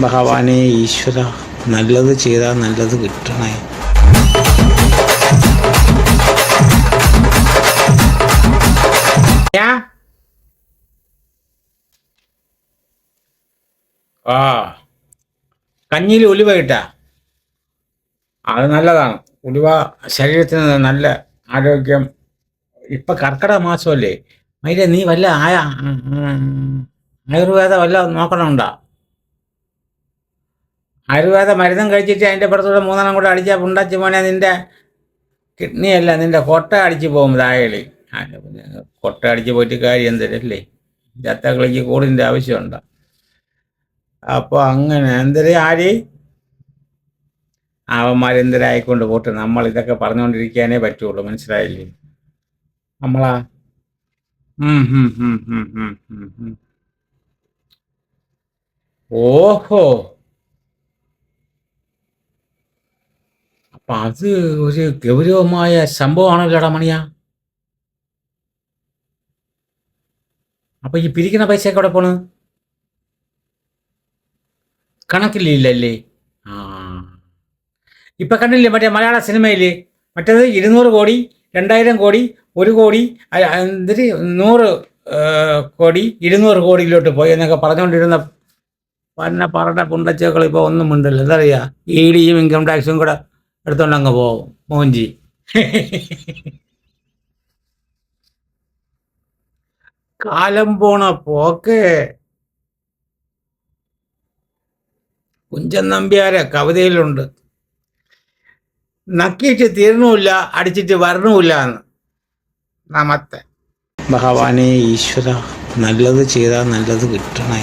ഭഗവാനെ ഈശ്വര നല്ലത് ചെയ്താൽ നല്ലത് കിട്ടണേ. ആ. കഞ്ഞിയിൽ ഉലുവ ഇട്ടാ. അത് നല്ലതാണ്. ഉലുവ ശരീരത്തിന് നല്ല ആരോഗ്യം. ഇപ്പൊ കർക്കിടക മാസമല്ലേ. മൈര നീ വല്ല ആയ ആയുർവേദ വല്ല നോക്കണമുണ്ടോ ആയുർവേദ മരുന്നും കഴിച്ചിട്ട് അതിന്റെ പുറത്തൂടെ മൂന്നെണ്ണം കൂടെ അടിച്ചാൽ പുണ്ടാച്ചി മോനെ നിന്റെ കിഡ്നിയല്ല നിന്റെ കൊട്ട അടിച്ച് പോകും തായകളി കൊട്ട അടിച്ച് പോയിട്ട് കാര്യം തരല്ലേ ചത്തക്കളിക്ക് കൂടിന്റെ ആവശ്യമുണ്ട്? അപ്പോൾ അങ്ങനെ എന്തര ആര്? അവന്മാരെന്തരായിക്കൊണ്ട് പോട്ട്? നമ്മൾ ഇതൊക്കെ പറഞ്ഞുകൊണ്ടിരിക്കാനേ പറ്റുള്ളൂ മനസ്സിലായില്ലേ? നമ്മളാ. ഓഹോ. അപ്പൊ അത് ഒരു ഗൗരവമായ സംഭവമാണല്ലോ മണിയാ. അപ്പൊ ഈ പിരിക്കുന്ന പൈസയൊക്കെ എവിടെ പോണ്? കണക്കില്ലല്ലേ ആ. ഇപ്പൊ കണ്ടില്ലേ മറ്റേ മലയാള സിനിമയിൽ മറ്റേത് ഇരുന്നൂറ് കോടി രണ്ടായിരം കോടി ഒരു കോടി എന്തിന് നൂറ് കോടി ഇരുന്നൂറ് കോടിയിലോട്ട് പോയി എന്നൊക്കെ പറഞ്ഞുകൊണ്ടിരുന്ന പന്ന പറഞ്ഞ പുണ്ടച്ചകൾ ഇപ്പോൾ ഒന്നും ഉണ്ടല്ലോ എന്താ പറയുക ഇ ഡിയും ഇൻകം ടാക്സും കൂടെ എടുത്തോണ്ട് അങ്ങ് പോകും മോഞ്ചി. കാലം പോണ പോക്ക്. കുഞ്ചൻ നമ്പ്യാരെ കവിതയിലുണ്ട്. നക്കിയിട്ട് തീർന്നുമില്ല അടിച്ചിട്ട് വരണമില്ല എന്ന് നമത്തെ ഭഗവാനെ ഈശ്വര നല്ലത് ചെയ്താൽ നല്ലത് കിട്ടണേ.